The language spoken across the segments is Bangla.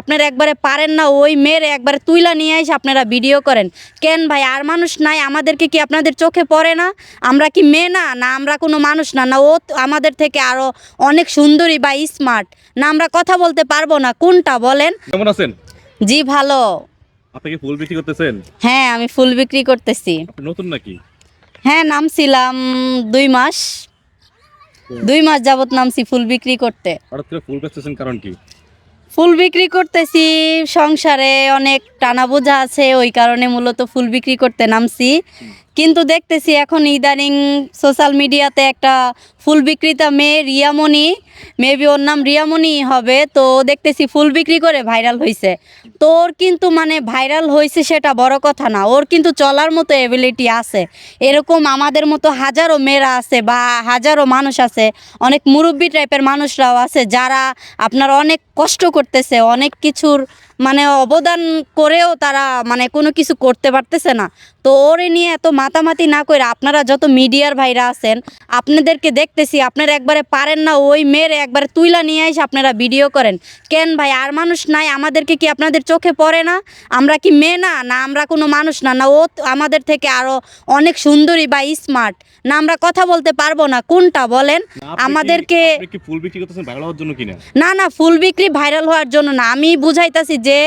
আপনারা একবারে পারেন না ওই মেয়ের একবারে তুইলা নিয়ে এসে আপনারা ভিডিও করেন। কেন ভাই আর মানুষ নাই আমাদেরকে কি আপনাদের চোখে পড়ে না? আমরা কি মেয়ে না? না আমরা কোনো মানুষ না। না ও আমাদের থেকে আরও অনেক সুন্দরী বা স্মার্ট না আমরা কথা বলতে পারব না। কোনটা বলেন? কেমন আছেন? জি ভালো। আপনি কি ফুল বিক্রি করতেছেন? হ্যাঁ আমি ফুল বিক্রি করতেছি। নতুন নাকি? হ্যাঁ নামছিলাম দুই মাস। দুই মাস যাবত নামছি ফুল বিক্রি করতে। হঠাৎ করে ফুল বেচতেছেন কারণ কি? ফুল বিক্রি করতেছি, সংসারে অনেক টানা বোঝা আছে, ওই কারণে মূলত ফুল বিক্রি করতে নামছি। কিন্তু দেখতেছি এখন ইদানিং সোশ্যাল মিডিয়াতে একটা ফুল বিক্রেতা মেয়ে রিয়ামণি মেবি ওর নাম রিয়ামণি হবে, তো দেখতেছি ফুল বিক্রি করে ভাইরাল হয়েছে তো ওর কিন্তু মানে ভাইরাল হয়েছে সেটা বড় কথা না, ওর কিন্তু চলার মতো এবিলিটি আছে। এরকম আমাদের মতো হাজারো মেয়েরা আছে বা হাজারো মানুষ আছে, অনেক মুরব্বী টাইপের মানুষরাও আছে যারা আপনার অনেক কষ্ট করতেছে, অনেক কিছুর মানে অবদান করেও তারা মানে কোনো কিছু করতে পারতেছে না। তো ওরে নিয়ে এত মাতামাতি না করে আপনারা যত মিডিয়ার ভাইরা আছেন আপনাদেরকে দেখতেছি আপনারা একবারে পারেন না ওই মেয়ের একবারে তুইলা নিয়ে এসে আপনারা ভিডিও করেন। কেন ভাই আর মানুষ নাই আমাদেরকে কি আপনাদের চোখে পড়ে না? আমরা কি মেয়ে না? না আমরা কোনো মানুষ না। না ও আমাদের থেকে আরও অনেক সুন্দরী বা স্মার্ট না আমরা কথা বলতে পারব না। কোনটা বলেন? আমাদেরকে ফুল বিক্রি করতেছেন ভাইরাল হওয়ার জন্য কিনা? না না ফুল বিক্রি ভাইরাল হওয়ার জন্য না। আমি বুঝাইতাছি যে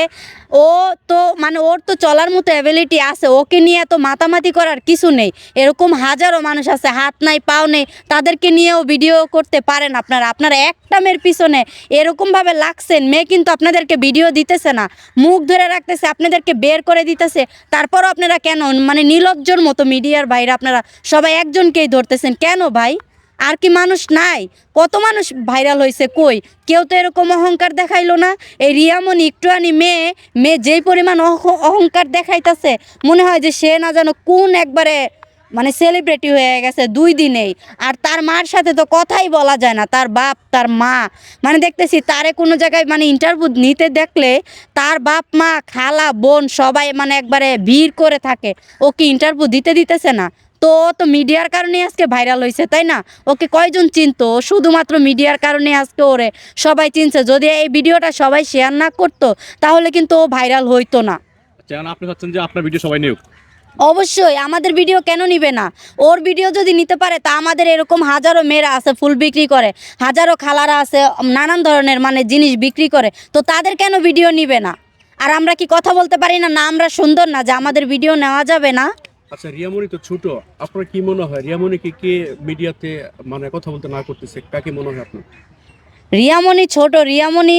ও তো মানে ওর তো চলার মতো অ্যাবিলিটি আছে, ওকে নিয়ে এত মাতামাতি করার কিছু নেই। এরকম হাজারো মানুষ আছে, হাত নাই, পাও নেই, তাদেরকে নিয়েও ভিডিও করতে পারেন আপনারা। আপনারা একটা মেয়ের পিছনে এরকমভাবে লাগছেন, মেয়ে কিন্তু আপনাদেরকে ভিডিও দিতেছে না। মুখ ধরে রাখতেছে, আপনাদেরকে বের করে দিতেছে। তারপরও আপনারা কেন মানে নির্লজ্জর মতো মিডিয়ার বাইরে আপনারা সবাই একজনকেই ধরতেছেন। কেন ভাই? আর কি মানুষ নাই? কত মানুষ ভাইরাল হয়েছে কই? কেউ তো এরকম অহংকার দেখাইলো না। এই রিয়ামণি একটুখানি মেয়ে মেয়ে যেই পরিমাণ অহ- অহংকার দেখাইতেছে, মনে হয় যে সে না যেন কোন একবারে মানে সেলিব্রিটি হয়ে গেছে দুই দিনেই। আর তার মার সাথে তো কথাই বলা যায় না, তার বাপ, তার মা। মানে দেখতেছি তারে কোনো জায়গায় মানে ইন্টারভিউ নিতে দেখলে তার বাপ, মা, খালা, বোন সবাই মানে একবারে ভিড় করে থাকে। ওকে ইন্টারভিউ দিতে দিতেছে না? তো ও তো মিডিয়ার কারণে আজকে ভাইরাল হয়েছে তাই না? ওকে কয়জন চিনতো? শুধুমাত্র মিডিয়ার কারণে আজকে ওরে সবাই চিনছে। যদি এই ভিডিওটা সবাই শেয়ার না করতো তাহলে কিন্তু ও ভাইরাল হইতো না। আচ্ছা আপনি চাচ্ছেন যে আপনার ভিডিও সবাই নিউক? অবশ্যই আমাদের ভিডিও কেন নিবে না? ওর ভিডিও যদি নিতে পারে তা আমাদের এরকম হাজারো মেয়েরা আছে ফুল বিক্রি করে হাজারো খালারা আছে নানান ধরনের মানে জিনিস বিক্রি করে তো তাদের কেন ভিডিও নিবে না? আর আমরা কি কথা বলতে পারি না? না আমরা সুন্দর না যে আমাদের ভিডিও নেওয়া যাবে না। আচ্ছা রিয়ামণি তো ছোট। আপনার কি মনে হয়? রিয়ামণিকে কে মিডিয়াতে মানে কথা বলতে না করতেছে? কাকে মনে হয় আপনার? রিয়ামণি ছোট। রিয়ামণি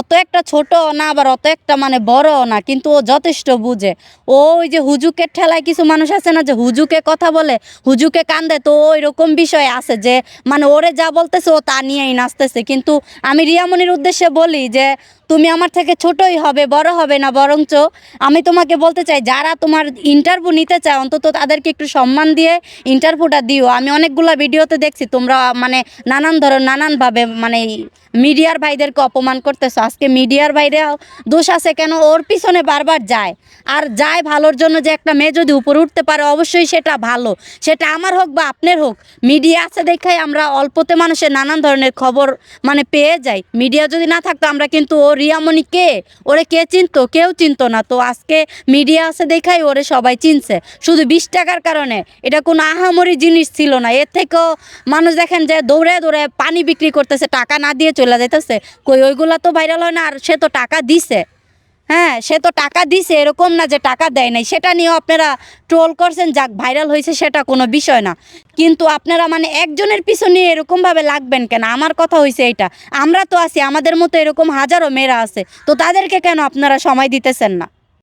অত একটা ছোট না, আবার অত একটা মানে বড় না, কিন্তু ও যথেষ্ট বুঝে। ও ওই যে হুজুকের ঠেলায় কিছু মানুষ আছে না, যে হুজুকে কথা বলে, হুজুকে কান্দে, তো ওই রকম বিষয় আছে যে মানে ওরে যা বলতেছে ও তা নিয়েই নাচতেছে। কিন্তু আমি রিয়ামণির উদ্দেশ্যে বলি যে তুমি আমার থেকে ছোটই হবে, বড় হবে না, বরঞ্চ আমি তোমাকে বলতে চাই, যারা তোমার ইন্টারভিউ নিতে চায়, অন্তত তাদেরকে একটু সম্মান দিয়ে ইন্টারভিউটা দিও। আমি অনেকগুলো ভিডিওতে দেখছি, তোমরা মানে নানান ধরনের, নানানভাবে মানে মিডিয়ার ভাইদেরকে অপমান করতেছো। আজকে মিডিয়ার বাইরে দোষ আছে কেন? ওর পিছনে বারবার যায়। আর যায় ভালোর জন্য যে একটা মেয়ে যদি উপরে উঠতে পারে, অবশ্যই সেটা ভালো। সেটা আমার হোক বা আপনার হোক, মিডিয়া আছে দেখাই আমরা অল্পতে মানুষের নানান ধরনের খবর মানে পেয়ে যাই। মিডিয়া যদি না থাকতো, আমরা কিন্তু ও রিয়ামণি কে ওরে কে চিনতো? কেউ চিনতো না। তো আজকে মিডিয়া আছে দেখাই ওরে সবাই চিনছে। শুধু বিশ টাকার কারণে। এটা কোনো আহামরি জিনিস ছিল না। এর থেকেও মানুষ দেখেন যে দৌড়ে দৌড়ে পানি বিক্রি করতেছে, টাকা না দিয়ে চলে যাইতেছে। কই ওইগুলা তো ভাইরাল হয় না, আর সে তো টাকা দিছে। হ্যাঁ সে তো টাকা দিছে, এরকম না যে টাকা দেয় নাই। সেটা নিয়েও আপনারা ট্রোল করছেন, যাক ভাইরাল হয়েছে সেটা কোনো বিষয় না। কিন্তু আপনারা মানে একজনের পিছনে এরকমভাবে লাগবেন কেন? আমার কথা হয়েছে এটা আমরা তো আছি, আমাদের মতো এরকম হাজারো মেয়েরা আছে। তো তাদেরকে কেন আপনারা সময় দিতেছেন না?